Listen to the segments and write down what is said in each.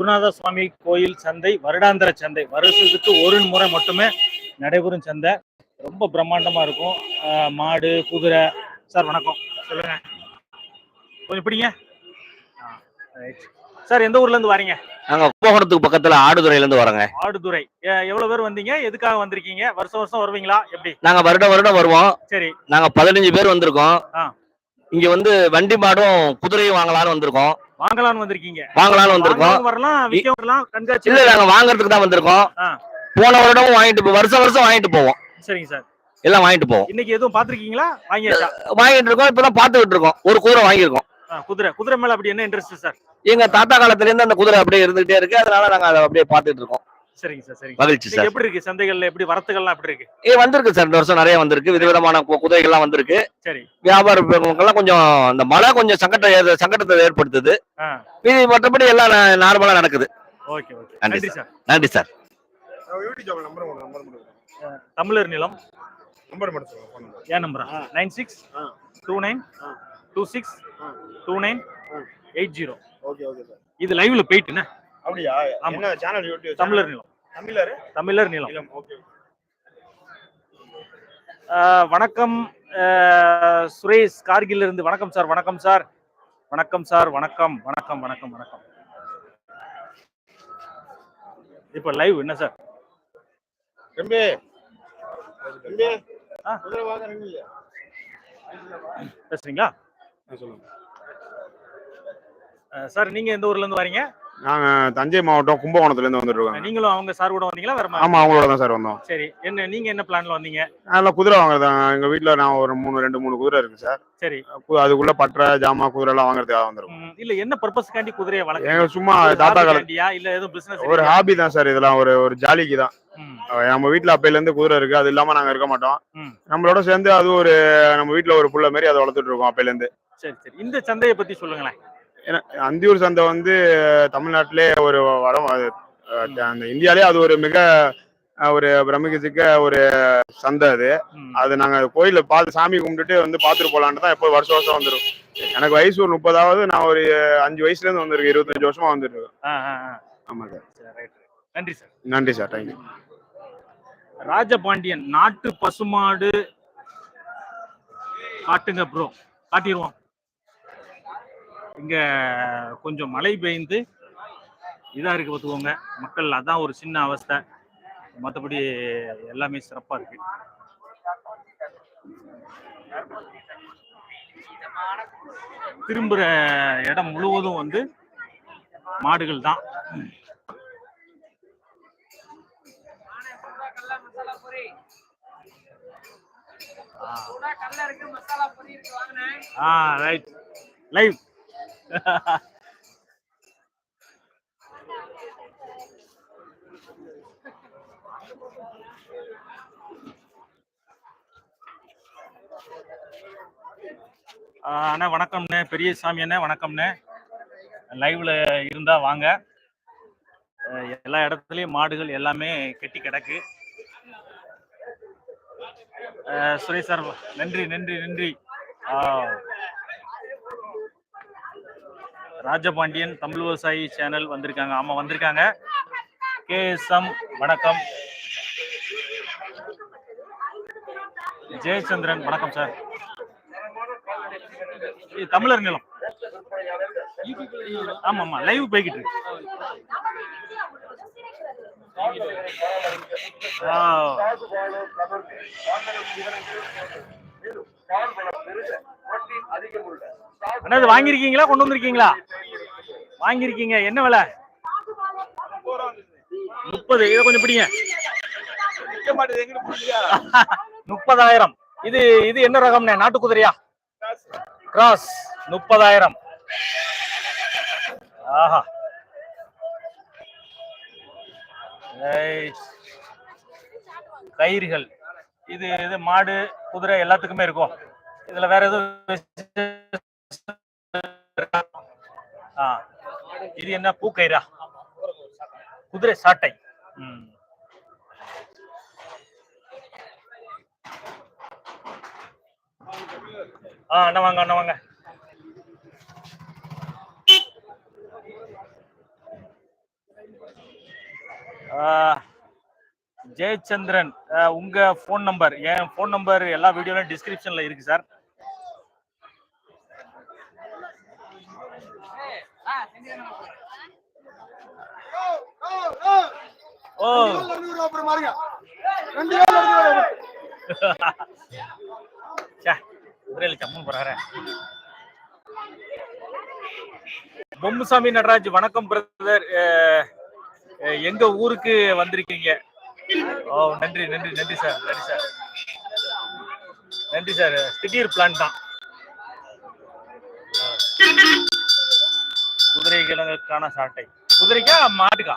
குருநாத சுவாமி கோயில் சந்தை வருடாந்திர சந்தை. வருஷத்துக்கு ஒரு முறை மட்டுமே நடைபெறும் சந்தை. ரொம்ப பிரம்மாண்டமா இருக்கும். மாடு குதிரை. சார் வணக்கம். சொல்லுங்க. கொஞ்சம் பிடிங்க. சார் எந்த ஊர்ல இருந்து வரீங்க? நாங்க கும்பகோணத்துக்கு பக்கத்துல ஆடுதுறையில இருந்து வரோங்க. ஆடுதுறை. எவ்வளவு பேர் வந்தீங்க? எதுக்காக வந்திருக்கீங்க? வருஷம் வருஷம் வருவீங்களா? எப்படி? நாங்க வருடம் வருடம் வருவோம். சரி. நாங்க பதினஞ்சு பேர் வந்திருக்கோம். இங்க வந்து வண்டி மாடும் குதிரையும் வாங்கலாம்னு வந்திருக்கோம். வாங்கலாம்னு வந்திருக்கீங்க. வாங்கலாம்னு வந்திருக்கோம். வரலாம் விற்க வரலாம் கண்காட்சி இல்ல நாங்க வாங்குறதுக்கு தான் வந்திருக்கோம். போன வருடமும் வாங்கிட்டு வருஷம் வருஷம் வாங்கிட்டு போவோம். சரிங்க சார். எல்லாம் வாங்கிட்டு போவோம். இன்னைக்கு எதுவும் பாத்திருக்கீங்களா வாங்கியாச்சா? வாங்கிட்டு இருக்கோம். இப்பதான் பாத்துக்கிட்டு இருக்கோம். ஒரு குதிரை வாங்கியிருக்கோம். குதிரை. குதிரை மேல அப்படி என்ன இன்ட்ரெஸ்ட் சார்? எங்க தாத்தா காலத்துல இருந்து அந்த குதிரை அப்படியே இருந்துகிட்டே இருக்கு. அதனால நாங்க அதை அப்படியே பாத்துட்டு இருக்கோம். சரிங்க சார் சரிங்க மகிழ்ச்சி சார். எப்படி இருக்கு? சந்தைகள்ல எப்படி வரத்துகள்லாம் எப்படி இருக்கு? ஏ வந்திருக்கு சார். இந்த வருஷம் நிறைய வந்திருக்கு. விதவிதமான கு- குதிரைகள்லாம் வந்திருக்கு. சரி. வியாபார எல்லாம் கொஞ்சம் இந்த மழை கொஞ்சம் சங்கட்ட ஏ- சங்கடத்தை ஏற்படுத்துது மற்றபடி எல்லாம் நார்மலா நடக்குது. Okay okay. நன்றி சார். நன்றி சார். தமிழர் நிலம். நம்பர் மட்டும். ஏன் நைன் சிக்ஸ் ஆ. Two nine. டூ சிக்ஸ் ஆ. Two nine. Eight zero. Okay okay sir. இது லைவ்ல போயிட்டுண்ணே. அப்படியா? ஆமா. என்ன சேனல் யூடியூப் தமிழர் நிலம். தமிழர்? தமிழர் நிலம் வணக்கம் சுரேஷ் கார்கில் இருந்து வணக்கம் சார் வணக்கம் சார். வணக்கம் சார் வணக்கம் வணக்கம் வணக்கம் வணக்கம். இப்ப லைவ் என்ன சார்? பேசுறீங்களா? சார் நீங்க எந்த ஊர்ல இருந்து வரீங்க? நாங்க தஞ்சை மாவட்டம் கும்பகோணத்துல இருந்து வந்துட்டு இருக்கோங்க. நீங்களும் அவங்க சார் கூட வந்தீங்களா? வேற மா- ஆமா அவங்களோட தான் சார் வந்தோம். சரி என்ன நீங்க என்ன பிளான்ல வந்தீங்க? அதில் குதிரை வாங்குறதாங்க எங்க வீட்ல நான் ஒரு மூணு ரெண்டு மூணு குதிரை இருக்கு சார். சரி. அதுக்குள்ள பற்ற ஜாமா குதிரை எல்லாம் வாங்குறதுக்காக வந்திருக்கோம். ம், இல்ல என்ன பர்பஸ்க்காண்டி குதிரையை எங்க வளர்க்க சும்மா தாத்தா கால இல்ல எதுவும் பிசினஸ் ஒரு ஹாபி தான் சார் இதெல்லாம். ஒரு ஒரு ஜாலிக்கு தான். நம்ம வீட்ல அப்பையில இருந்து குதிரை இருக்கு. அது இல்லாம நாங்க இருக்க மாட்டோம். நம்மளோட சேர்ந்து அது ஒரு நம்ம வீட்ல ஒரு புள்ள மாதிரி அதை வளர்த்துட்டு இருக்கோம் அப்பையில இருந்து. சரி சரி. இந்த சந்தையை பத்தி சொல்லுங்களேன். ஏன்னா அந்தியூர் சந்தை வந்து தமிழ்நாட்டிலே ஒரு வரம் அது அந்த இந்தியாலே அது ஒரு மிக ஒரு பிரமிக்கத்தக்க ஒரு சந்தை அது. அது நாங்க கோயில பார்த்து சாமி கும்பிட்டுட்டு வந்து பார்த்துட்டு போலான்னு தான் எப்போ வருஷம் வருஷம் வந்துடும் எனக்கு வயசு ஒரு முப்பதாவது நான் ஒரு அஞ்சு வயசுல இருந்து வந்திருக்கேன் இருபத்தஞ்சு வருஷமா ஆ. ஆமா சார். நன்றி சார். நன்றி சார் தேங்க்யூ ராஜபாண்டியன் நாட்டு பசுமாடு காட்டுங்க ப்ரோ காட்டிடுவோம் இங்கே கொஞ்சம் மழை பெய்ந்து இதாக இருக்குது பார்த்துக்கோங்க. மக்கள் அதான் ஒரு சின்ன அவஸ்தை. மற்றபடி எல்லாமே சிறப்பாக இருக்கு. திரும்புகிற இடம் முழுவதும் வந்து மாடுகள் தான். ஆ. ரைட் லைவ் அண்ணா வணக்கம்ண்ணே. பெரியசாமி அண்ணே வணக்கம்ண்ணே. லைவ்ல இருந்தா வாங்க. எல்லா இடத்துலயும் மாடுகள் எல்லாமே கெட்டி கிடக்கு. சுரேஷ் சார் நன்றி நன்றி நன்றி. ஆ. ராஜபாண்டியன் தமிழ் விவசாயி சேனல் வந்திருக்காங்க. ஆமா வந்திருக்காங்க. கேஎஸ்எம் வணக்கம். ஜெயச்சந்திரன் வணக்கம் சார். இது தமிழர் நிலம். ஆமா ஆமா லைவ் போய்கிட்டு இருக்கு. ஆ. அண்ணா இது வாங்கியிருக்கீங்களா? கொண்டு வந்திருக்கீங்களா? வாங்கியிருக்கீங்க. என்ன விலை? முப்பது. இதை கொஞ்சம் பிடிங்க. முப்பதாயிரம். இது இது என்ன ரகம்ண்ணே? நாட்டு குதிரையா கிராஸ் முப்பதாயிரம். ஆஹா. கயிறுகள். இது இது மாடு குதிரை எல்லாத்துக்குமே இருக்கும். இதுல வேற எதுவும் இது என்ன? பூக்கயிறா? குதிரை சாட்டை. ஆ அண்ணா வாங்க அண்ணா வாங்க. ஆஹ், ஜெயச்சந்திரன் உங்க ஃபோன் நம்பர் என் ஃபோன் நம்பர் எல்லா வீடியோலையும் டிஸ்கிரிப்ஷன்ல இருக்கு சார் ஓ. குதிரையில சம்மன் போறாரு. பொம்முசாமி நடராஜ் வணக்கம் பிரதர். எங்க ஊருக்கு வந்திருக்கீங்க? ஓ நன்றி நன்றி நன்றி சார் நன்றி சார். நன்றி சார். திடீர் பிளான் தான். குதிரைகளுக்கான சாட்டை. குதிரைக்கா மாட்டுக்கா?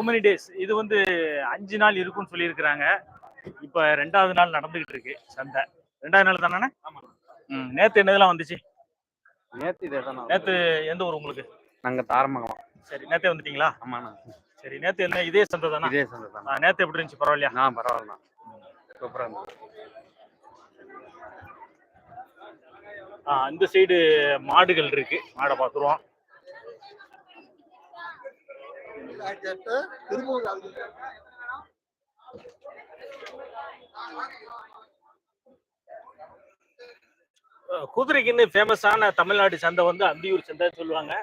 ஹவு மெனி டேஸ் இது வந்து அஞ்சு நாள் இருக்கும்னு சொல்லியிருக்கிறாங்க. இப்போ ரெண்டாவது நாள் நடந்துகிட்டு இருக்கு சந்தை. ரெண்டாவது நாள் தானே ம் நேத்து என்னதெல்லாம் வந்துச்சு? இதேதான் நேத்து எந்த ஊர் உங்களுக்கு? நாங்க தாரமங்கலம். சரி நேத்தே வந்துட்டீங்களா? ஆமாண்ணா. சரி நேத்து என்ன இதே சந்தை தானா? இதே சந்தை தான். ஆ, நேத்து எப்படி இருந்துச்சு? பரவாயில்லையா? நான் பரவாயில்லண்ணா. சூப்பரா இருந்தது ஆ, இந்த சைடு மாடுகள் இருக்கு. மாடை பார்த்துருவோம். குதிரைக்கு குதிரைக்குன்னு ஃபேமஸான தமிழ்நாடு சந்தை வந்து அந்தியூர் சந்தைன்னு சொல்லுவாங்க.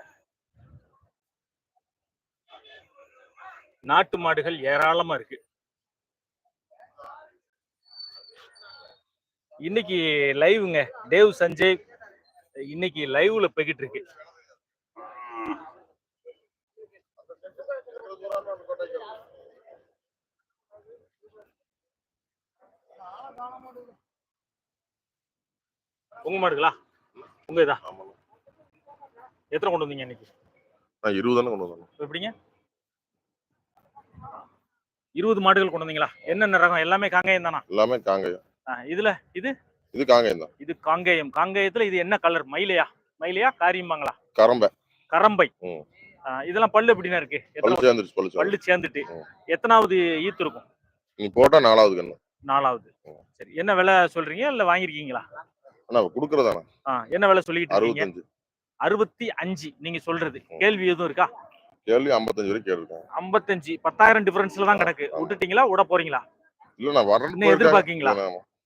நாட்டு மாடுகள் ஏராளமா இருக்கு. இன்னைக்கு லைவுங்க தேவ் சஞ்சய் இன்னைக்கு லைவ்ல போய்கிட்டு இருக்கு. உங்க மாடுகளா உங்க இதா எத்தனை கொண்டு வந்தீங்க இன்னைக்கு? நான் இருபது தானே கொண்டு வந்தேன் எப்படிங்க? இருபது மாடுகள் கொண்டு வந்தீங்களா? என்னென்ன ரகம்? எல்லாமே காங்கேயம் தானா? எல்லாமே காங்கேயம். இதுல இது? இது காங்கேயம் தான். இது காங்கேயம். காங்கேயத்துல இது என்ன கலர் மயிலையா? மயிலையா? காரியம்பாங்களா? கரம்பை. கரம்பை. இதெல்லாம் பல்லு எப்படின்னா இருக்கு? பல்லு பல்லு சேர்ந்து. பல்லு சேர்ந்துட்டு. எத்தனாவது ஈத்து இருக்கும்? நீ போட்டா நாலாவது கண்ணு நாலாவது. சரி என்ன விலை சொல்றீங்க? இல்ல வாங்கிருக்கீங்களா கொடுக்கறதானே என்ன விலை சொல்லிட்டு இருக்கீங்க அறுபத்தி அஞ்சு நீங்க சொல்றது. கேள்வி எதுவும் இருக்கா? கேள்வி ஐம்பத்தஞ்சு வரைக்கும் கேட்டிருக்கேன். ஐம்பத்தஞ்சு பத்தாயிரம் டிஃபரன்ஸ்ல தான் கிடக்கு. விட்டுட்டீங்களா? விட போறீங்களா? இல்ல நான் எதிர்பார்க்கீங்களா?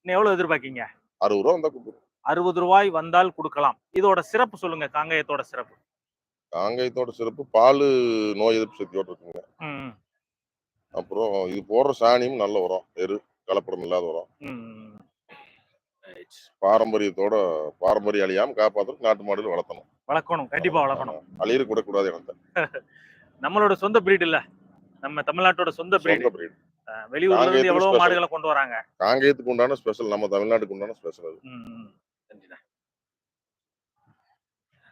இன்னும் எவ்வளவு எதிர்பார்க்கீங்க? அறுபது ரூபா வந்தா கொடுக்கும் அறுபது ரூபாய் வந்தால் கொடுக்கலாம். இதோட சிறப்பு சொல்லுங்க காங்கேயத்தோட சிறப்பு. காங்கேயத்தோட சிறப்பு பால் நோய் எதிர்ப்பு சக்தியோட இருக்குங்க. அப்புறம் இது போடுற சாணியும் நல்ல உரம் எரு. கலப்படம் இல்லாத உரம். பாரம்பரியத்தோட பாரம்பரிய அழியாம காப்பாத்துறதுக்கு நாட்டு மாடுகள் வளர்த்தணும். வளர்க்கணும் கண்டிப்பா வளர்க்கணும். அழியிற கூடக்கூடாது எனக்கு நம்மளோட சொந்த பிரீட் இல்ல. நம்ம தமிழ்நாட்டோட சொந்த பிரீட் breed. வெளியூர்ல இருந்து எவ்வளவு. மாடுகளை கொண்டு வராங்க. காங்கேயத்துக்கு உண்டான ஸ்பெஷல் நம்ம தமிழ்நாட்டுக்கு உண்டான ஸ்பெஷல் அது.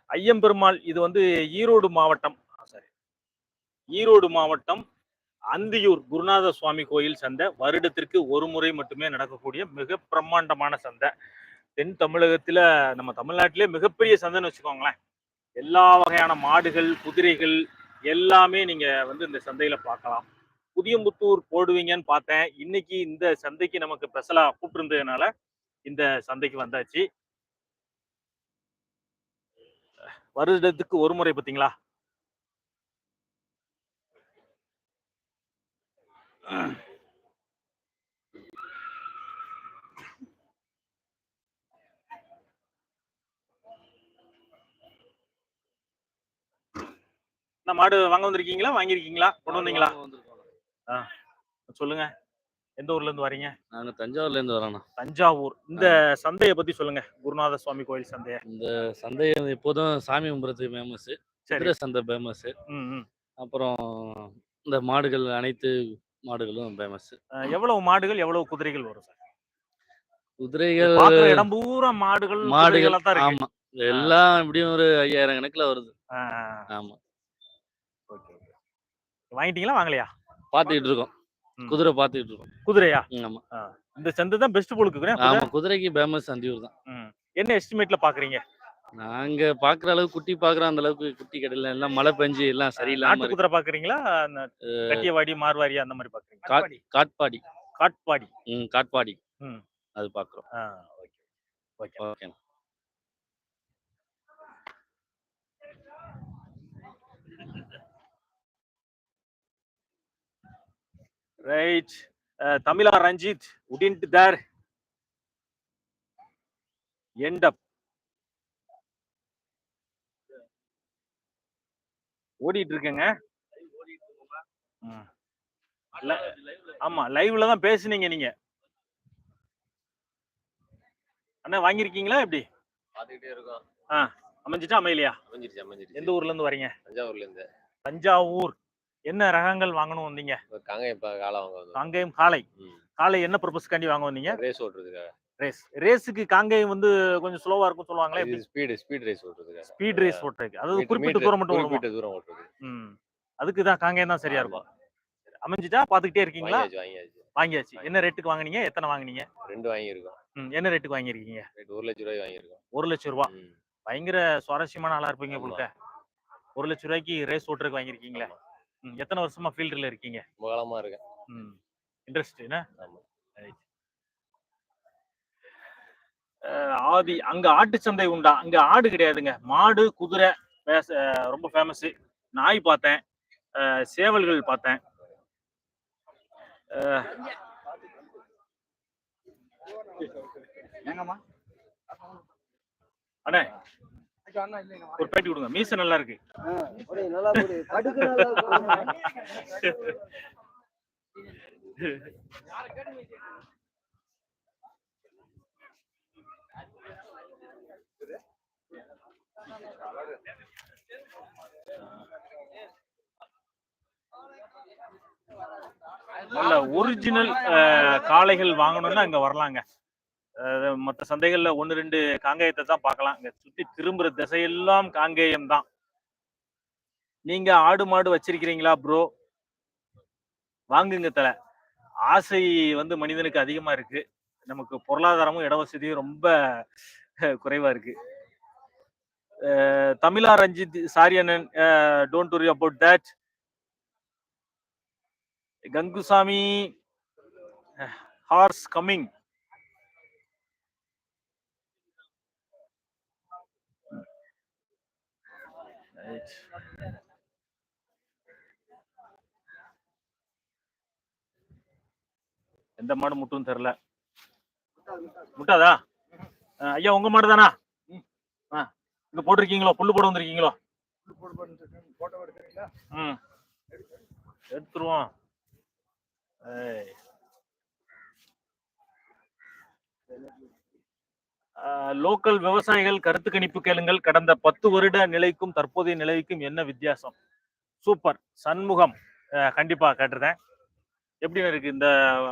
ஐயம்பெருமாள் இது வந்து ஈரோடு மாவட்டம். சாரி ஈரோடு மாவட்டம் அந்தியூர் குருநாத சுவாமி கோயில் சந்தை வருடத்திற்கு ஒரு முறை மட்டுமே நடக்கக்கூடிய மிக பிரம்மாண்டமான சந்தை. தென் தமிழகத்துல நம்ம தமிழ்நாட்டிலே மிகப்பெரிய சந்தைன்னு வச்சுக்கோங்களேன். எல்லா வகையான மாடுகள் குதிரைகள் எல்லாமே நீங்க வந்து இந்த சந்தையில பார்க்கலாம். புதியம்புத்தூர் போடுவீங்கன்னு பார்த்தேன். இன்னைக்கு இந்த சந்தைக்கு நமக்கு ஸ்பெஷலா கூப்பிட்டுருந்ததுனால இந்த சந்தைக்கு வந்தாச்சு. வருடத்துக்கு ஒரு முறை பார்த்தீங்களா? மாடு வாங்க வந்திருக்கீங்களா? வாங்கியிருக்கீங்களா? கொண்டு வந்தீங்களா? சொல்லுங்க. எந்த ஊர்ல இருந்து வரீங்க? நாங்க தஞ்சாவூர்ல இருந்து வரோண்ணா தஞ்சாவூர். இந்த சந்தையை பத்தி சொல்லுங்க. குருநாத சுவாமி கோயில் சந்தைய. இந்த சந்தை எப்போதும் சாமி கும்புறதுக்கு ஃபேமஸ் சரி. குதிரை சந்தை ஃபேமஸ். அப்புறம் இந்த மாடுகள் அனைத்து மாடுகளும் ஃபேமஸ் எவ்வளவு மாடுகள் எவ்வளவு குதிரைகள் வரும் சார்? குதிரைகள் பாக்குற இடம் பூரா மாடுகள் மாடுகள் குதிரைகளா தான் இருக்கு. ஆமா. எல்லாம் எப்படியும் ஒரு ஐயாயிரம் கணக்குல வருது. ஆஹ், ஆமா. okay, okay. வாங்கிட்டீங்களா வாங்கலையா? பார்த்துக்கிட்டு இருக்கோம். ம். குதிரை பார்த்துக்கிட்டு இருக்கோம். குதிரையா? ம், ஆமா. இந்த சந்தை தான் பெஸ்ட் பொழுக்கு ஆமா குதிரைக்கு ஃபேமஸ் அந்தியூர் தான் என்ன எஸ்டிமேட்ல பாக்குறீங்க? நாங்க பாக்குற அளவுக்கு குட்டி பாக்குற அந்த அளவுக்கு குட்டி கிடையில எல்லாம் மழை பெஞ்சு எல்லாம் சரியில்லாம நாட்டு. குதிரை பாக்குறீங்களா? அந்த கட்டியவாடி மார்வாடி அந்த மாதிரி பாக்குறீங்களா? காட்- காட்பாடி. காட்பாடி. ம் காட்பாடி. ம். அது பாக்குறோம். ஓகே. ஓகே. ஓகே. ரைட் தமிழா ரஞ்சித் உடின்ட் தேர். End up. ஓடிட்டு இருக்கேங்க ஆமா லைவ்ல தான் பேசுனீங்க நீங்க. அண்ணா வாங்கியிருக்கீங்களா எப்படி? பார்த்துக்கிட்டே இருக்கோம். அமைஞ்சிட்டா அமையலையா? அமைஞ்சிருச்சு அமைஞ்சிருச்சு. எந்த ஊர்ல இருந்து வரீங்க? தஞ்சாவூர்ல இருந்து தஞ்சாவூர். என்ன ரகங்கள் வாங்கணும் வந்தீங்க? காங்கேயம் இப்போ காலை வாங்க காங்கேயம் காளை. ம். காளை என்ன பர்பஸ்க்காண்டி வாங்க வந்தீங்க? ரேஸ் ஓட்டுறதுக்காக. ரேஸ் ரேஸுக்கு காங்கேயம் வந்து கொஞ்சம் ஸ்லோவா இருக்கும் சொல்லுவாங்களே ஸ்பீடு ஸ்பீட் ரேஸ் ஓட்டுறதுக்காக. ஸ்பீட் ரேஸ் ஓட்டுறதுக்கு. அதாவது குறிப்பிட்ட தூரம் மட்டும் குறிப்பிட்ட தூரம் ஓட்டுறது. ம். அதுக்கு தான் காங்கேயம் தான் சரியா இருக்கும். அமைஞ்சிட்டா பாத்துக்கிட்டே இருக்கீங்களா? வாங்கியாச்சு வாங்கியாச்சு. என்ன ரேட்டுக்கு வாங்குனீங்க? எத்தனை வாங்குனீங்க? ரெண்டு வாங்கியிருக்கோம். ம், என்ன ரேட்டுக்கு வாங்கியிருக்கீங்க? ஒரு லட்ச ரூபாய் வாங்கியிருக்கோம். ஒரு லட்சம் ரூபா. பயங்கர சுவாரஸ்யமான ஆளா இருப்பீங்க. போலுக்க ஒரு லட்சம் ரூபாய்க்கு ரேஸ் ஓட்டுறதுக்கு வாங்கியிருக்கீங்களே. எத்தனை வருஷமா ஃபீல்டுல இருக்கீங்க? காலமா இருக்கேன். ம். இன்ட்ரெஸ்ட் என்ன? ஆதி அங்க ஆட்டு சந்தை உண்டா? அங்க ஆடு கிடையாதுங்க. மாடு குதிரை ரொம்ப ஃபேமஸ் நாய் பார்த்தேன். சேவல்கள் பார்த்தேன். அண்ணே ஒரு பேட்டி கொடுங்க. மீச நல்லா இருக்கு. நல்ல ஒரிஜினல் காளைகள் வாங்கணும்னா இங்க வரலாங்க. மற்ற மத்த சந்தைகள்ல ஒன்னு ரெண்டு காங்கேயத்தை தான் பார்க்கலாம். இங்க சுத்தி திரும்புற திசையெல்லாம் காங்கேயம் தான். நீங்க ஆடு மாடு வச்சிருக்கிறீங்களா ப்ரோ வாங்குங்க தல. ஆசை வந்து மனிதனுக்கு அதிகமா இருக்கு. நமக்கு பொருளாதாரமும் இட வசதியும் ரொம்ப குறைவா இருக்கு. தமிழா ரஞ்சித் சாரி அண்ணன் don't worry about that Kangusamy horse coming எந்த மாடு முட்டும் தெரியல முட்டாதா? ஐயா உங்க மாடு தானா இங்க போட்டிருக்கீங்களோ? புல்லு போட வந்திருக்கீங்களோ? ம். எடுத்துருவோம். லோக்கல் விவசாயிகள் கருத்து கணிப்பு கேளுங்கள். கடந்த பத்து வருட நிலைக்கும் தற்போதைய நிலைக்கும் என்ன வித்தியாசம்? சூப்பர். சண்முகம். கண்டிப்பா கேட்டிருந்தேன் எப்படி இருக்கு? இந்த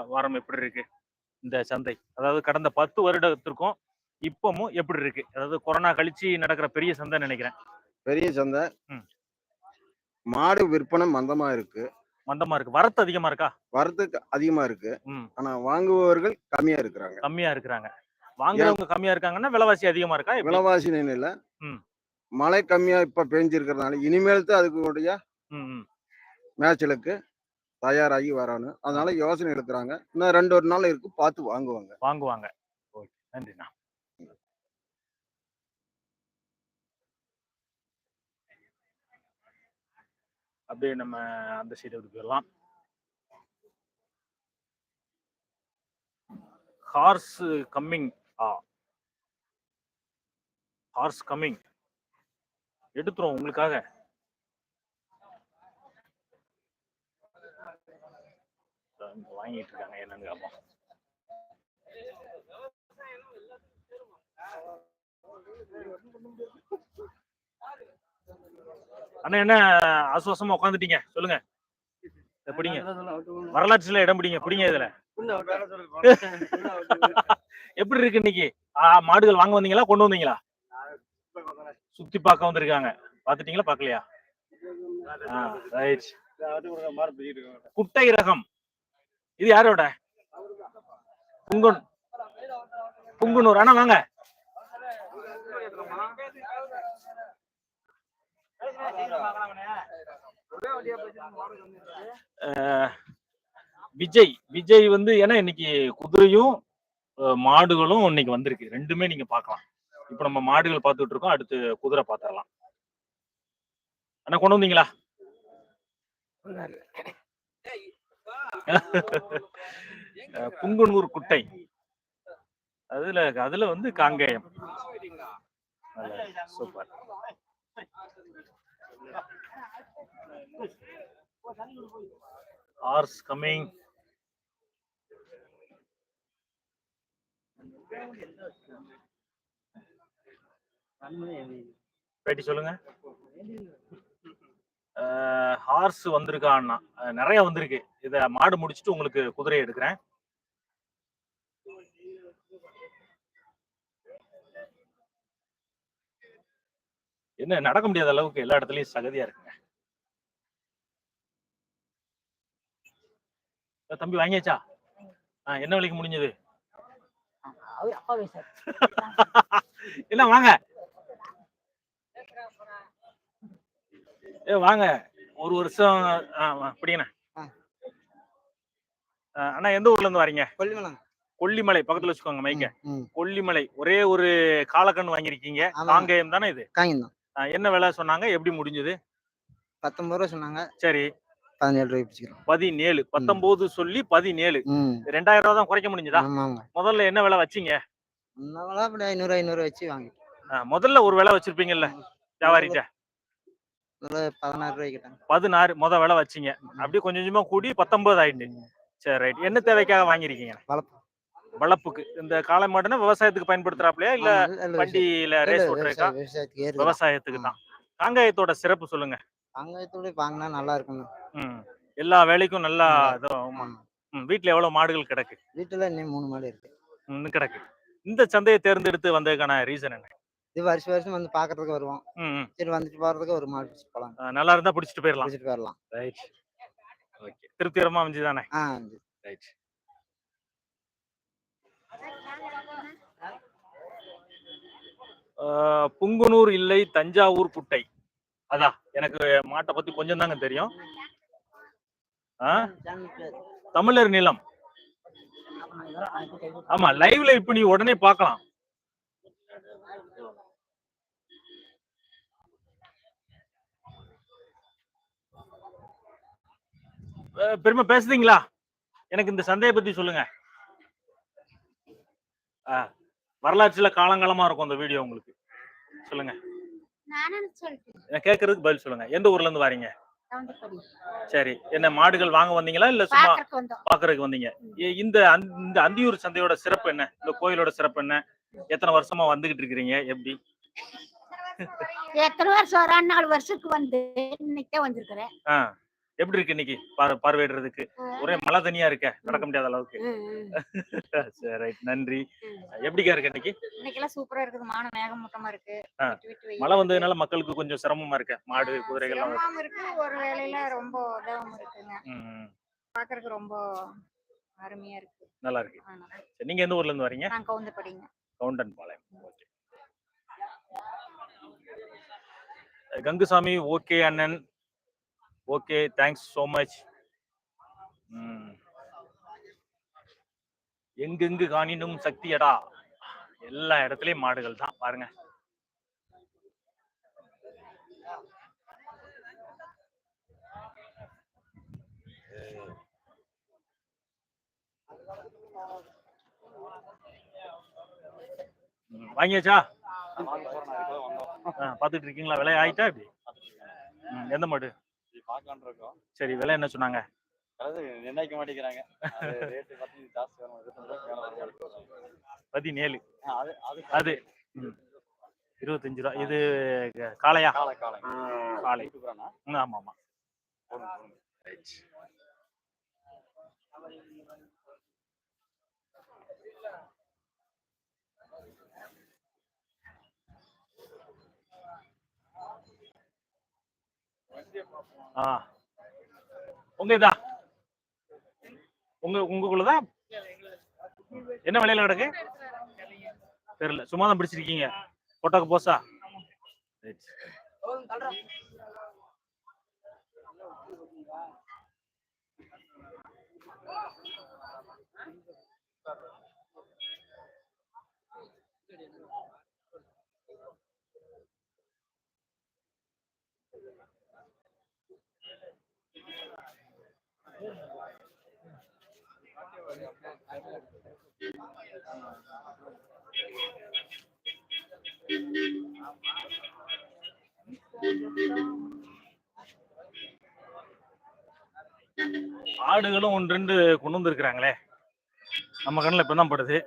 வாரம் எப்படி இருக்கு? இந்த சந்தை. அதாவது கடந்த பத்து வருடத்திற்கும் இப்பமும் எப்படி இருக்கு? அதாவது கொரோனா கழிச்சு நடக்கிற பெரிய சந்தை நினைக்கிறேன். பெரிய சந்தை. மாடு விற்பனை மந்தமா இருக்கு. மந்தமா இருக்கு. வரத்து அதிகமா இருக்கா? வரத்து அதிகமா இருக்கு. ஆனா வாங்குபவர்கள் கம்மியா இருக்கிறாங்க. கம்மியா இருக்கிறாங்க. வாங்குறவங்க கம்மியா இருக்காங்கன்னா விலைவாசி அதிகமா இருக்கா? விலைவாசி ம். மழை கம்மியா இப்ப பெஞ்சிருக்கிறதுனால இனிமேல் தான் அதுக்குடைய ம், ம். மேய்ச்சலுக்கு தயாராகி வரணும் அதனால யோசனை எடுக்கிறாங்க. இன்னும் ரெண்டு ஒரு நாள் இருக்கு. பார்த்து வாங்குவாங்க. வாங்குவாங்க. ஓகே. நன்றிண்ணா. அப்படியே நம்ம அந்த சைடு அப்படி போயிடலாம். ஹார்ஸ் கம்மிங் ஆ. ஹார்ஸ் கம்மிங் எடுத்துரும் உங்களுக்காக. வாங்கிட்டு இருக்காங்க என்னன்னு கேட்போம் அண்ணா என்ன ஆசுவாசமா உட்காந்துட்டீங்க சொல்லுங்க. பிடிங்க. வரலாற்றுல இடம் பிடிங்க பிடிங்க இதுல. எப்படி இருக்கு இன்னைக்கு? மாடுகள் வாங்க வந்தீங்களா கொண்டு வந்தீங்களா? சுத்தி பார்க்க வந்திருக்காங்க. பாத்துட்டீங்களா பாக்கலையா ரைட் குட்டை ரகம் இது யாரோட? புங்குன் புங்குனூர். அண்ணா வாங்க. விஜய் விஜய் வந்து ஏன்னா இன்னைக்கு குதிரையும் மாடுகளும் இன்னைக்கு வந்திருக்கு. ரெண்டுமே நீங்க பாக்கலாம் இப்போ நம்ம மாடுகள் பார்த்துட்டு இருக்கோம். அடுத்து குதிரை பார்த்துடலாம். அண்ணா கொண்டு வந்தீங்களா? புங்குனூர் குட்டை. அதுல அதுல வந்து காங்கேயம். சூப்பர். ஆர்ஸ் கம்மிங் பேட்டி சொல்லுங்க. ஹார்ஸ் வந்திருக்கான்னா. நிறைய வந்திருக்கு. இதை மாடு முடிச்சுட்டு உங்களுக்கு குதிரை எடுக்கிறேன். என்ன நடக்க முடியாத அளவுக்கு எல்லா இடத்துலயும் சகதியா இருக்குங்க. தம்பி வாங்கியாச்சா? ஆ, என்ன விலைக்கு முடிஞ்சது? இல்ல வாங்க. ஏ வாங்க. ஒரு வருஷம் ஆ, வா, பிடிங்கண்ணே ஆ. ஆ, அண்ணா எந்த ஊர்ல இருந்து வரீங்க? கொல்லிமலம் கொல்லிமலை பக்கத்துல வச்சுக்கோங்க மைக்க. கொல்லிமலை ஒரே ஒரு காலக்கண்ணு வாங்கியிருக்கீங்க. காங்கேயம் தானே இது? காங்கியம் என்ன விலை சொன்னாங்க? எப்படி முடிஞ்சது? பத்தொன்பது ரூபா சொன்னாங்க. சரி. பதினேழு ரூபாய் பிடிச்சிக்கிறோம் பதினேழு. பத்தொன்பது சொல்லி பதினேழு. ரெண்டாயிரம் ரூபா தான் குறைக்க முடிஞ்சதா? முதல்ல என்ன விலை வச்சீங்க? அப்படி ஐநூறு ஐநூறு வச்சு வாங்கி முதல்ல ஒரு விலை வச்சிருப்பீங்கல்ல வியாபாரிட்ட பதினாறு ரூபாய் கிட்டாங்க பதினாறு முத விலை வச்சீங்க. அப்படியே கொஞ்சம் கொஞ்சமா கூடி பத்தொன்பது ஆயிட்டு. சரி ரைட். என்ன தேவைக்காக வாங்கிருக்கீங்க வளர்ப்பு. வளர்ப்புக்கு இந்த காளை மாடுனா விவசாயத்துக்கு பயன்படுத்துறாப்லையா? இல்ல வண்டியில. ரேஸ் ஓட்டுறதுக்கா? விவசாய- விவசாயத்துக்கு தான். காங்காயத்தோட சிறப்பு சொல்லுங்க. வெங்காயத்தோட வாங்கினா நல்லா இருக்கணும் ம். எல்லா வேலைக்கும் நல்லா நல்லா இதோ ஆமா. ஆமா. ம், வீட்ல எவ்வளவு மாடுகள் கிடக்கு? வீட்டுல இன்னும் மூணு மாடு இருக்கு. இன்னும் கிடக்கு. இந்த சந்தையை தேர்ந்தெடுத்து வந்ததுக்கான ரீசன் என்ன? இது வருஷம் வருஷம் வந்து பாக்குறதுக்கு வருவோம். சரி வந்துட்டு போறதுக்கு ஒரு மாடு பிடிச்சி போலாம். ஆ, நல்லா இருந்தா பிடிச்சிட்டு போயிடலாம் பிடிச்சிட்டு போயிடலாம் ரைட் ஓகே திருப்திகரமா அமைஞ்சுதானே? ஆ ரைட் புங்குனூர் இல்லை தஞ்சாவூர் குட்டை. அதான் எனக்கு மாட்டை பத்தி கொஞ்சம் தாங்க தெரியும். ஆ? தமிழர் நிலம். ஆமா லைவ்ல இப்ப நீ உடனே பாக்கலாம். பெருமை பேசுறீங்களா எனக்கு இந்த சந்தையை பத்தி சொல்லுங்க. ஆ, வரலாற்றுல காலங்காலமா இருக்கும் அந்த வீடியோ உங்களுக்கு. சொல்லுங்க. கேட்கறதுக்கு பதில் சொல்லுங்க. எந்த ஊர்ல இருந்து வரீங்க? சரி. என்ன மாடுகள் வாங்க வந்தீங்களா? இல்ல சும்மா பாக்கறதுக்கு வந்தீங்க? இந்த அந்த- இந்த அந்தியூர் சந்தையோட சிறப்பு என்ன? இந்த கோயிலோட சிறப்பு என்ன? எத்தனை வருஷமா வந்துகிட்டு இருக்கிறீங்க? எப்படி? எத்தனை வருஷம்? ஒரு நாலு வருஷத்துக்கு வந்து இன்னைக்கு தான் வந்திருக்கிறேன் எப்படி இருக்கு இன்னைக்கு? பார்- பார்வையிடுறதுக்கு. ஒரே மழை தனியா இருக்க நடக்க முடியாத அளவுக்கு. சரி ரைட். நன்றி. எப்படிக்கா இருக்கு இன்னைக்கு? சூப்பரா இருக்குது. மான மேகமூட்டமா இருக்கு. மழை வந்ததுனால மக்களுக்கு கொஞ்சம் சிரமமா இருக்க. மாடு. சிரமமாவும் இருக்கு. ஒரு வேலையில ரொம்ப இருக்குங்க. பாக்குறதுக்கு ரொம்ப அருமையா இருக்கு. நல்லா இருக்கு. நீங்க எந்த ஊர்ல இருந்து வரீங்க? நான் கவுந்தப்படிங்க கவுண்டன் பாளையம் ஓகே. கங்குசாமி ஓகே அண்ணன். Okay thanks so much. எங்கெங்கு காணினும் சக்தியடா எல்லா இடத்துலயும் மாடுகள் தான். பாருங்க. வாங்கியாச்சா? ஆ, பாத்துட்டு இருக்கீங்களா? விலை ஆயிட்டா இப்படி எந்த மாடு? பார்க்கலான்னு இருக்கோம். சரி விலை என்ன சொன்னாங்க? நிர்ணயிக்க மாட்டேங்கிறாங்க. பதினேழு. அது அது அது. இருபத்தஞ்சு ரூபா. இது காளையா? காலை காலை காளை. ஆமா ஆமா. ஆ. உங்க இதா? உங்க உங்களுக்குள்ளதான் என்ன விலையில கிடக்கு தெரியல. சும்மா தான் பிடிச்சிருக்கீங்க. போட்டோக்கு போஸா ஆடுகளும் ஒன்று ரெண்டு கொண்டு வந்திருக்கிறாங்களே. நம்ம கண்ணில் இப்பதான் படுது.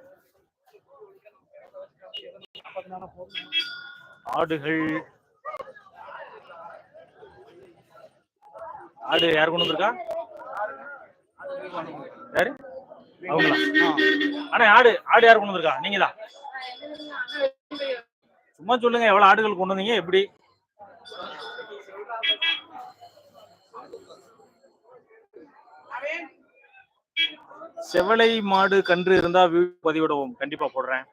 ஆடுகள். ஆடு யார் கொண்டு வந்திருக்கா? யாரு? அவங்களா? ஆடு ஆடு யார் கொண்டு வந்திருக்கா? நீங்க தான் சும்மா சொல்லுங்க எவ்வளவு ஆடுகள் கொண்டு வந்தீங்க எப்படி? செவலை மாடு கன்று இருந்தா வீடு பதிவிடுவோம். கண்டிப்பா போடுறேன்.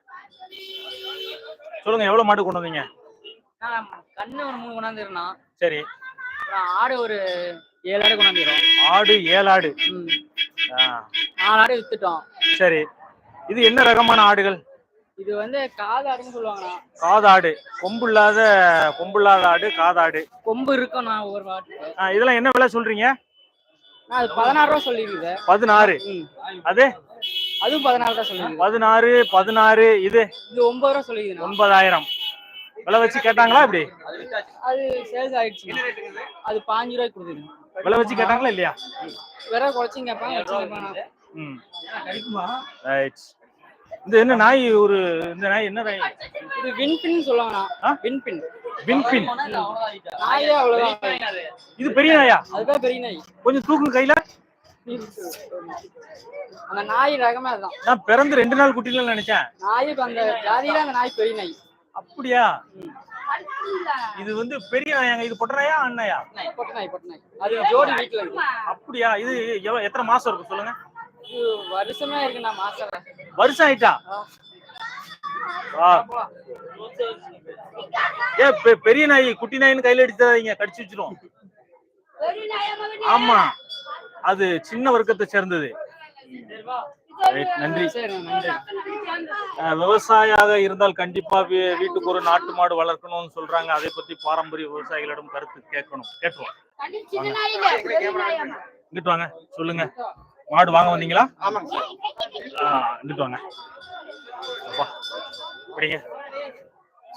சொல்லுங்க எவ்வளவு மாடு கொண்டு வந்தீங்க? கண்ணு ஒரு மூணு கொண்டாந்துருந்தோம் சரி. ஆடு ஒரு ஏழு ஆடு கொண்டாந்துரும் ஆடு ஏழாடு. ஆ, நாலு ஆடு வித்துட்டோம். சரி. இது என்ன ரகமான ஆடுகள்? இது வந்து காது ஆடுன்னு சொல்லுவாங்கண்ணா. காதாடு. கொம்பு இல்லாத கொம்பு இல்லாத ஆடு காதாடு. கொம்பு இருக்கும் நான் ஒவ்வொரு ஆட்டுக்கு ஆ, இதெல்லாம் என்ன விலை சொல்றீங்க? அது பதினாறு ரூபா சொல்லியிருக்குது. பதினாறு. அது? அதுவும் பதினாறு ரூபா சொல்லிருக்கு பதினாறு பதினாறு இது? இது ஒன்பது ரூபா சொல்லிக்குதுண்ணா ஒன்பதாயிரம். விலை வச்சு கேட்டாங்களா இப்படி? அது சேல்ஸ் ஆயிடுச்சு அது பாஞ்சு ரூபாய்க்கு கொடுத்துருங்க விலை வச்சு கேட்டாங்களா இல்லையா? வேற குறைச்சிங்க ரைட். இந்த என்ன நாய் ஒரு இந்த நாய் என்ன நாய்? இது வின்பின் ஆ? சொல்லுவாங்கண்ணா வின்பின் வின்பின் நாயே அவ்வளவுதான். இது பெரிய நாயா? அதுதான் பெரிய நாய். கொஞ்சம் தூக்கு கையில. அந்த நாய் ரகமே அதுதான். நான் பிறந்து ரெண்டு நாள் குட்டில நினைச்சேன். நாயுக்கு அந்த ஜாதியில அந்த நாய் பெரிய நாய். அப்படியா? இது வந்து பெரிய நாயாங்க இது பொட்ட நாயா அண்ணாயா? பொட்டை நாய் பொட்டை நாய் அது ஜோடி வீட்டுல இருக்கு. அப்படியா? இது எவ்வளவு எத்தனை மாசம் இருக்கும் சொல்லுங்க. இது வருஷமே இருக்குண்ணா மாசம். வருஷம் ஆயிட்டா. ஏ பெ- பெரிய நாய் குட்டி நாயின்னு கையில அடிச்சாதீங்க கடிச்சு வச்சிரும் ஆமா. அது சின்ன வர்க்கத்தை சேர்ந்தது. நன்றி. விவசாயியாக இருந்தால் கண்டிப்பா வீ- வீட்டுக்கு ஒரு நாட்டு மாடு வளர்க்கணும்னு சொல்றாங்க. அதை பத்தி பாரம்பரிய விவசாயிகளிடம் கருத்து கேட்கணும். கேட்டுருவோம். இங்கிட்டு வாங்க. சொல்லுங்க. மாடு வாங்க வந்தீங்களா? ஆமாங்க ஆ, இங்கிட்டு வாங்க. அப்பா, இப்படிங்க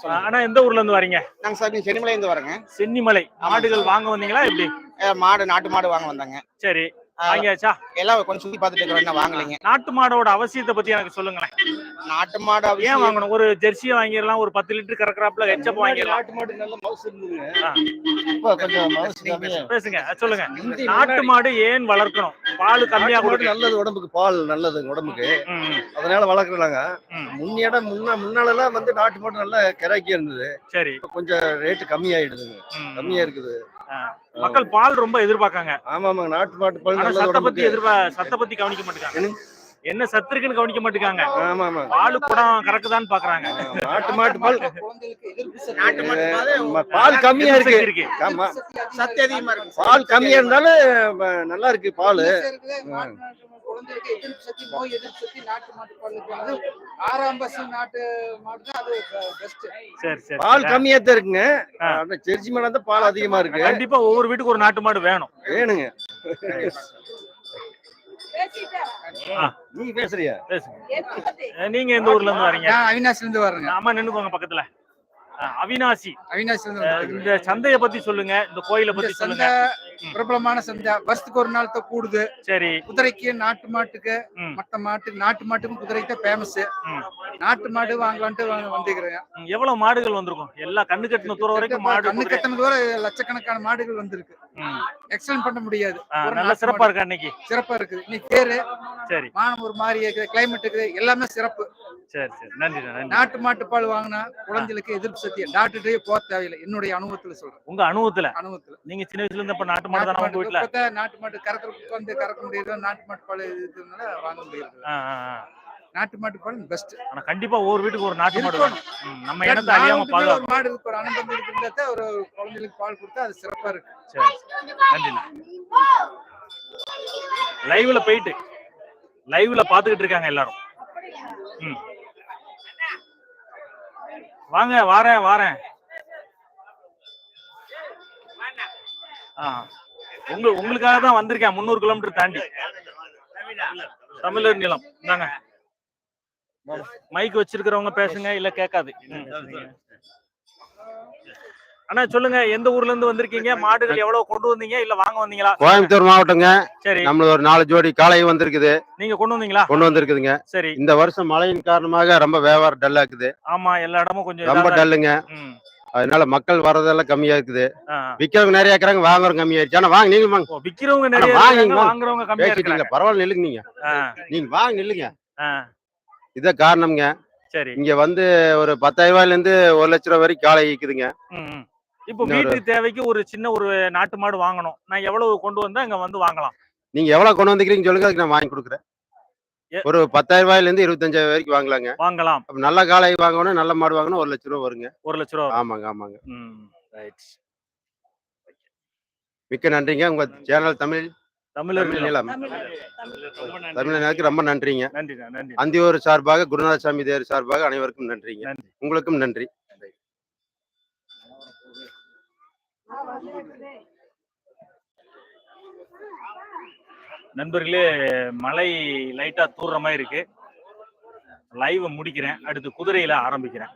ஆ, அண்ணா எந்த ஊர்ல இருந்து வரீங்க? நாங்க சார் நீ சென்னிமலையிலேருந்து வரேங்க. சென்னிமலை. மாடுகள் வாங்க வந்தீங்களா எப்படி? மாடு நாட்டு மாடு வாங்க வந்தாங்க. சரி. வாங்கியாச்சா? எல்லாம் கொஞ்சம் சுத்தி பார்த்துட்டு இருக்கிறோம் என்ன வாங்கலைங்க. நாட்டு மாடோட அவசியத்தை பத்தி எனக்கு சொல்லுங்களேன். நாட்டு மாடு ஏன் வாங்கணும்? ஒரு ஜெர்சியை வாங்கிடலாம் ஒரு பத்து லிட்டர் கறக்குறாப்புல ஹெச்சப் வாங்கிடலாம். நாட்டு மாடு நல்ல மவுசு இருந்ததுங்க. பேசுங்க சொல்லுங்க. நாட்டு மாடு ஏன் வளர்க்கணும்? பால் கம்மியா நாட்டு மாடு கொடுக்க நல்லது உடம்புக்கு பால் நல்லது உடம்புக்கு. அதனால வளர்க்குறாங்க. முன்னிட முன்ன முன்னாலெல்லாம் வந்து நாட்டு மாடு நல்லா கிராக்கி இருந்தது. சரி. கொஞ்சம் ரேட்டு கம்மியாயிடுதுங்க. ம், கம்மியா இருக்குது. மக்கள் பால் ரொம்ப எதிர்பார்க்காங்க. ஆமா ஆமாங்க நாட்டு மாட்டு பால் சத்த பத்தி உடம்புக்கு எதிர்பா சத்த பத்தி கவனிக்க மாட்டாங்க என்னங்க? என்ன சத்து இருக்குன்னு கவனிக்க மாட்டாங்க ஆமா ஆமா. பால் குடம் கறக்குதான்னு பாக்குறாங்க. நாட்டு மாட்டு பால் பால் கம்மியா இருக்கு. இருக்கு? ஆமா. சத்து அதிகமா இருக்கு. பால் கம்மியா இருந்தாலும் நல்லா இருக்கு பால். குழந்தைகளுக்கு எதிர்ப்பு சக்தி நோய் எதிர்ப்பு சக்தி நாட்டு மாட்டு பாலுக்கு வந்து ஆறாம் பசு நாட்டு மாடு தான் அது பெஸ்ட் சரி சரி. பால். கம்மியா தான் இருக்குங்க. மாடு தான் பால் அதிகமா இருக்கு. கண்டிப்பா ஒவ்வொரு வீட்டுக்கு ஒரு நாட்டு மாடு வேணும். வேணுங்க. நீ பேசுறியா? பேசுங்க. நீங்க எந்த ஊர்ல இருந்து வரீங்க? நான் அவினாசில இருந்து வர்றேங்க அம்மா நின்னுக்கோங்க பக்கத்துல. அவினாசி. வந்துருக்கேன். இந்த சந்தைய பத்தி சொல்லுங்க இந்த கோயிலை பத்தி சொல்லுங்க. சந்தை பிரபலமான சந்தை வருஷத்துக்கு ஒரு நாள் தான் கூடுது. சரி. குதிரைக்கு நாட்டு மாட்டுக்கு. மற்ற மாட்டுக்கு நாட்டு மாட்டுக்கும் குதிரைக்கு தான் ஃபேமஸ். நாட்டு மாடு வாங்கலான்ட்டு வந்து- வந்துக்கிறேன் எவ்வளவு மாடுகள் வந்திருக்கும்? எல்லா கண்ணு கட்டின தூரம் வரைக்கும் மாடு கண்ணு. கட்டண தூரம் லட்சக்கணக்கான மாடுகள் வந்திருக்கு. எக்ஸலன்ட் பண்ண முடியாது. நல்ல நாட்டு சிறப்பா. இருக்கு அன்னைக்கு சிறப்பா இருக்குது இன்னைக்கு பேரு சரி. வானம் ஒரு மாதிரி இருக்குது கிளைமேட் இருக்குது எல்லாமே சிறப்பு. சரி சரி. நன்றி நாட்டு மாட்டு பால் வாங்கினா குழந்தைகளுக்கு எதிர்ப்பு சக்தி. டாக்டர்கிட்டயே போக தேவையில்லை. என்னுடைய அனுபவத்துல சொல்றேன். உங்க அனுபவத்துல? அனுபவத்துல. நீங்க சின்ன வயசுல இருந்து இப்ப நாட்டு மாடு தானே உங்க வீட்டுல நாட்டு மாட்டு கறக்கிறதுக்கு வந்து கறக்க முடியாது நாட்டு மாட்டு பால் இருக்கிறதுனால வாங்க முடியாது. நாட்டு மாட்டு பால் பெஸ்ட் ஆனா கண்டிப்பா ஒவ்வொரு வீட்டுக்கு ஒரு நாட்டு மாடு. வேணும். நம்ம இனத்தை அழியாம பாதுகாக்கணும் மாடு இருக்கு ஒரு அனந்தம் இருக்கிறத ஒரு குழந்தைகளுக்கு பால் கொடுத்தா அது சிறப்பா இருக்கு. சரி நன்றி லைவ்ல போயிட்டு லைவ்ல பாத்துக்கிட்டு இருக்காங்க எல்லாரும். வாங்க வாரேன் வாரேன். ஆ. உங்க உங்களுக்காக தான் வந்திருக்கேன். முந்நூறு கிலோமீட்டர் தாண்டி. தமிழர் நிலம். இந்தாங்க. மைக் வச்சிருக்கிறவங்க பேசுங்க இல்ல கேட்காது. அண்ணா சொல்லுங்க எந்த ஊர்ல இருந்து வந்திருக்கீங்க? மாடுகள் எவ்வளவு கொண்டு வந்தீங்க இல்ல வாங்க வந்தீங்களா? கோயம்புத்தூர் மாவட்டங்க. சரி. நம்மள ஒரு நாலு ஜோடி காளை வந்திருக்குது. நீங்க கொண்டு வந்தீங்களா? கொண்டு வந்திருக்குதுங்க. சரி. இந்த வருஷம் மழையின் காரணமாக ரொம்ப வியாபாரம் டல்லா இருக்குது ஆமா எல்லா இடமும் கொஞ்சம் ரொம்ப டல்லுங்க. அதனால மக்கள் வர்றதெல்லாம் கம்மியா இருக்குது. விக்கிறவங்க நிறைய இருக்கிறாங்க வாங்குறவங்க கம்மியாயிருச்சு. ஆனா வாங்க நீங்க வாங்க. விக்கிறவங்க நிறைய வாங்க. வாங்குறவங்க கம்மியா இருக்காங்க பரவாயில்ல நில்லுங்க நீங்க. நீங்க வாங்க நில்லுங்க. ஆ, இதான் காரணம்ங்க. சரி. இங்க வந்து ஒரு பத்தாயிரம் ரூபாயில இருந்து ஒரு லட்ச ரூபாய் வரைக்கும் ம், ம். இப்போ வீட்டுக்கு தேவைக்கு ஒரு சின்ன ஒரு நாட்டு மாடு வாங்கணும். நான் எவ்வளவு கொண்டு வந்தா இங்க வந்து வாங்கலாம். நீங்க எவ்வளவு கொண்டு வந்துக்கிறீங்க சொல்லுங்க அதுக்கு நான் வாங்கி கொடுக்குறேன். ஒரு பத்தாயிரம் ரூபாயில இருந்து இருபத்தஞ்சாயிரம் வரைக்கும் வாங்கலாங்க. வாங்கலாம். அப்ப நல்ல காளை வாங்கணும் நல்ல மாடு வாங்கணும் ஒரு லட்ச ரூபா வருங்க. ஒரு லட்ச ரூபா ஆமாங்க ஆமாங்க. ம் ரைட். மிக்க நன்றிங்க. உங்க சேனல் தமிழ் தமிழர் தமிழ் நிலம். நிலம் ரொம்ப நன்றிங்க. நன்றி. அந்தியூர் சார்பாக குருநாதசாமி தேவர் சார்பாக அனைவருக்கும் நன்றிங்க. நன்றி. உங்களுக்கும் நன்றி. நண்பர்களே மலை லைட்டா தூர்ற மாதிரி இருக்கு. லைவ் முடிக்கிறேன். அடுத்து குதிரையில ஆரம்பிக்கிறேன்.